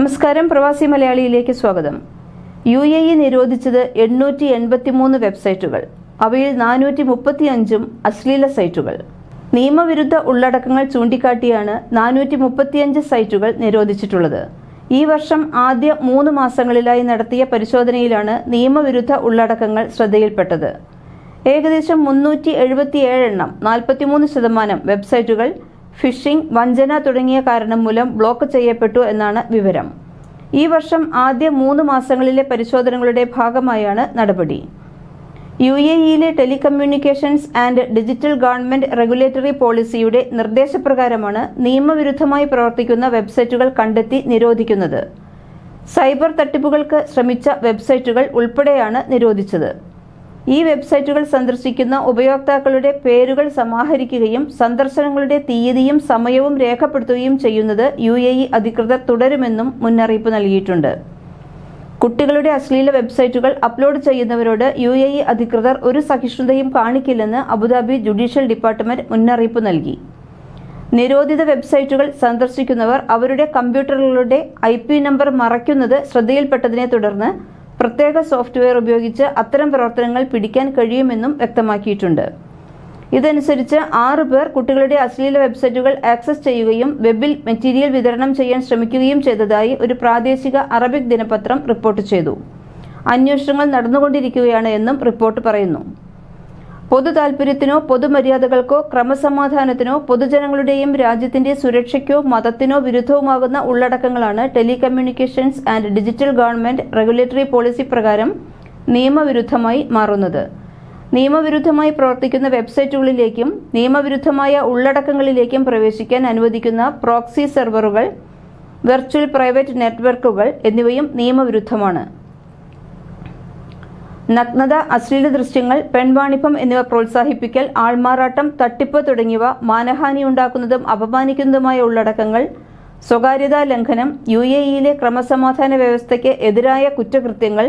നമസ്കാരം. പ്രവാസി മലയാളിയിലേക്ക് സ്വാഗതം. യു എ ഇ നിരോധിച്ചത് എണ്ണൂറ്റി എൺപത്തിമൂന്ന് വെബ്സൈറ്റുകൾ അവയിൽ നാനൂറ്റി മുപ്പത്തി അഞ്ചും അശ്ലീല സൈറ്റുകൾ. നിയമവിരുദ്ധ ഉള്ളടക്കങ്ങൾ ചൂണ്ടിക്കാട്ടിയാണ് നാനൂറ്റി മുപ്പത്തിയഞ്ച് സൈറ്റുകൾ നിരോധിച്ചിട്ടുള്ളത്. ഈ വർഷം ആദ്യ മൂന്ന് മാസങ്ങളിലായി നടത്തിയ പരിശോധനയിലാണ് നിയമവിരുദ്ധ ഉള്ളടക്കങ്ങൾ ശ്രദ്ധയിൽപ്പെട്ടത്. ഏകദേശം മുന്നൂറ്റി എഴുപത്തിയേഴ് എണ്ണം നാൽപ്പത്തിമൂന്ന് ശതമാനം വെബ്സൈറ്റുകൾ ഫിഷിംഗ് വഞ്ചന തുടങ്ങിയ കാരണം മൂലം ബ്ലോക്ക് ചെയ്യപ്പെട്ടു എന്നാണ് വിവരം. ഈ വർഷം ആദ്യ മൂന്ന് മാസങ്ങളിലെ പരിശോധനകളുടെ ഭാഗമായാണ് നടപടി. U A ഇയിലെ telecommunications and digital government regulatory പോളിസിയുടെ നിർദ്ദേശപ്രകാരമാണ് നിയമവിരുദ്ധമായി പ്രവർത്തിക്കുന്ന വെബ്സൈറ്റുകൾ കണ്ടെത്തി നിരോധിക്കുന്നത്. സൈബർ തട്ടിപ്പുകൾക്ക് ശ്രമിച്ച വെബ്സൈറ്റുകൾ ഉൾപ്പെടെയാണ് നിരോധിച്ചത്. ഈ വെബ്സൈറ്റുകൾ സന്ദർശിക്കുന്ന ഉപയോക്താക്കളുടെ പേരുകൾ സമാഹരിക്കുകയും സന്ദർശനങ്ങളുടെ തീയതിയും സമയവും രേഖപ്പെടുത്തുകയും ചെയ്യുന്നത് യു അധികൃതർ തുടരുമെന്നും മുന്നറിയിപ്പ് നൽകിയിട്ടുണ്ട്. കുട്ടികളുടെ അശ്ലീല വെബ്സൈറ്റുകൾ അപ്ലോഡ് ചെയ്യുന്നവരോട് യു എ ഇ അധികൃതർ ഒരു സഹിഷ്ണുതയും കാണിക്കില്ലെന്ന് അബുദാബി ജുഡീഷ്യൽ ഡിപ്പാർട്ട്മെന്റ് മുന്നറിയിപ്പ് നൽകി. നിരോധിത വെബ്സൈറ്റുകൾ സന്ദർശിക്കുന്നവർ അവരുടെ കമ്പ്യൂട്ടറുകളുടെ ഐ നമ്പർ മറയ്ക്കുന്നത് ശ്രദ്ധയിൽപ്പെട്ടതിനെ തുടർന്ന് പ്രത്യേക സോഫ്റ്റ്വെയർ ഉപയോഗിച്ച് അത്തരം പ്രവർത്തനങ്ങൾ പിടിക്കാൻ കഴിയുമെന്നും വ്യക്തമാക്കിയിട്ടുണ്ട്. ഇതനുസരിച്ച് ആറു പേർ കുട്ടികളുടെ അശ്ലീല വെബ്സൈറ്റുകൾ ആക്സസ് ചെയ്യുകയും വെബിൽ മെറ്റീരിയൽ വിതരണം ചെയ്യാൻ ശ്രമിക്കുകയും ചെയ്തതായി ഒരു പ്രാദേശിക അറബിക് ദിനപത്രം റിപ്പോർട്ട് ചെയ്തു. അന്വേഷണങ്ങൾ നടന്നുകൊണ്ടിരിക്കുകയാണ് എന്നും റിപ്പോർട്ട് പറയുന്നു. പൊതു താൽപര്യത്തിനോ പൊതുമര്യാദകൾക്കോ ക്രമസമാധാനത്തിനോ പൊതുജനങ്ങളുടെയും രാജ്യത്തിന്റെ സുരക്ഷയ്ക്കോ മതത്തിനോ വിരുദ്ധവുമാകുന്ന ഉള്ളടക്കങ്ങളാണ് telecommunications and digital government regulatory policy പ്രകാരം നിയമവിരുദ്ധമായി മാറുന്നത്. നിയമവിരുദ്ധമായി പ്രവർത്തിക്കുന്ന വെബ്സൈറ്റുകളിലേക്കും നിയമവിരുദ്ധമായ ഉള്ളടക്കങ്ങളിലേക്കും പ്രവേശിക്കാൻ അനുവദിക്കുന്ന പ്രോക്സി സെർവറുകൾ വെർച്വൽ പ്രൈവറ്റ് നെറ്റ്വർക്കുകൾ എന്നിവയും നിയമവിരുദ്ധമാണ്. നഗ്നത അശ്ലീല ദൃശ്യങ്ങൾ പെൺവാണിഭം എന്നിവ പ്രോത്സാഹിപ്പിക്കൽ ആൾമാറാട്ടം തട്ടിപ്പ് തുടങ്ങിയവ മാനഹാനിയുണ്ടാക്കുന്നതും അപമാനിക്കുന്നതുമായ ഉള്ളടക്കങ്ങൾ സ്വകാര്യതാ ലംഘനം യു എ ഇയിലെ ക്രമസമാധാന വ്യവസ്ഥയ്ക്ക് എതിരായ കുറ്റകൃത്യങ്ങൾ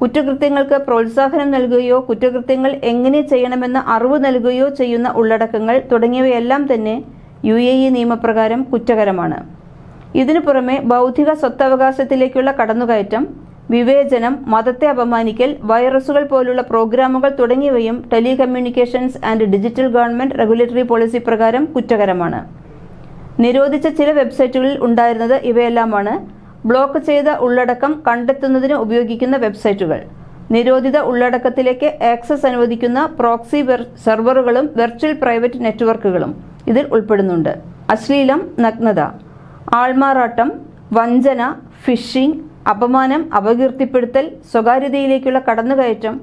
കുറ്റകൃത്യങ്ങൾക്ക് പ്രോത്സാഹനം നൽകുകയോ കുറ്റകൃത്യങ്ങൾ എങ്ങനെ ചെയ്യണമെന്ന് അറിവ് നൽകുകയോ ചെയ്യുന്ന ഉള്ളടക്കങ്ങൾ തുടങ്ങിയവയെല്ലാം തന്നെ യു എ ഇ നിയമപ്രകാരം കുറ്റകരമാണ്. ഇതിനു പുറമെ ബൗദ്ധിക സ്വത്തവകാശത്തിലേക്കുള്ള കടന്നുകയറ്റം വിവേചനം മതത്തെ അപമാനിക്കൽ വൈറസുകൾ പോലുള്ള പ്രോഗ്രാമുകൾ തുടങ്ങിയവയും telecommunications and digital government regulatory policy പ്രകാരം കുറ്റകരമാണ്. നിരോധിച്ച ചില വെബ്സൈറ്റുകളിൽ ഉണ്ടായിരുന്നത് ഇവയെല്ലാമാണ്. ബ്ലോക്ക് ചെയ്ത ഉള്ളടക്കം കണ്ടെത്തുന്നതിന് ഉപയോഗിക്കുന്ന വെബ്സൈറ്റുകൾ. നിരോധിത ഉള്ളടക്കത്തിലേക്ക് ആക്സസ് അനുവദിക്കുന്ന പ്രോക്സി സെർവറുകളും വെർച്വൽ പ്രൈവറ്റ് നെറ്റ്വർക്കുകളും ഇതിൽ ഉൾപ്പെടുന്നുണ്ട്. അശ്ലീലം നഗ്നത ആൾമാറാട്ടം വഞ്ചന ഫിഷിംഗ് അപമാനം അപകീർത്തിപ്പെടുത്തൽ സ്വകാര്യതയിലേക്കുള്ള കടന്നുകയറ്റം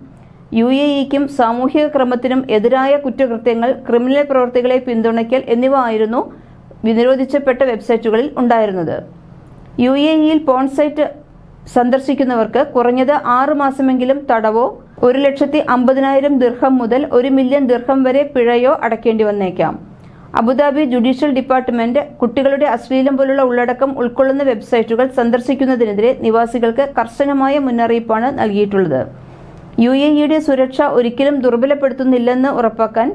യു എ ഇക്കും സാമൂഹിക ക്രമത്തിനും എതിരായ കുറ്റകൃത്യങ്ങൾ ക്രിമിനൽ പ്രവർത്തികളെ പിന്തുണയ്ക്കൽ എന്നിവ ആയിരുന്നു നിരോധിച്ചപ്പെട്ട വെബ്സൈറ്റുകളിൽ ഉണ്ടായിരുന്നത്. യു എ ഇയിൽ പോൺ സൈറ്റ് സന്ദർശിക്കുന്നവർക്ക് കുറഞ്ഞത് ആറ് മാസമെങ്കിലും തടവോ ഒരു ലക്ഷത്തി അമ്പതിനായിരം ദീർഘം മുതൽ ഒരു മില്യൺ ദീർഘം വരെ പിഴയോ അടയ്ക്കേണ്ടി വന്നേക്കാം. അബുദാബി ജുഡീഷ്യൽ ഡിപ്പാർട്ട്മെന്റ് കുട്ടികളുടെ അശ്ലീലം പോലുള്ള ഉള്ളടക്കം ഉൾക്കൊള്ളുന്ന വെബ്സൈറ്റുകൾ സന്ദർശിക്കുന്നതിനെതിരെ നിവാസികൾക്ക് കർശനമായ മുന്നറിയിപ്പാണ് നൽകിയിട്ടുള്ളത്. യു എ ഇയുടെ സുരക്ഷ ഒരിക്കലും ദുർബലപ്പെടുത്തുന്നില്ലെന്ന് ഉറപ്പാക്കാൻ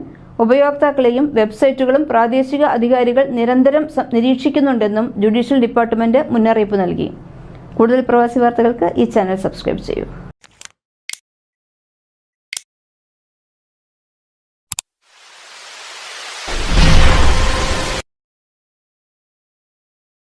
ഉപയോക്താക്കളെയും വെബ്സൈറ്റുകളും പ്രാദേശിക അധികാരികൾ നിരന്തരം നിരീക്ഷിക്കുന്നുണ്ടെന്നും ജുഡീഷ്യൽ ഡിപ്പാർട്ട്മെന്റ് മുന്നറിയിപ്പ് നൽകി. കൂടുതൽ പ്രവാസി വാർത്തകൾക്ക് ഈ ചാനൽ സബ്സ്ക്രൈബ് ചെയ്യൂ.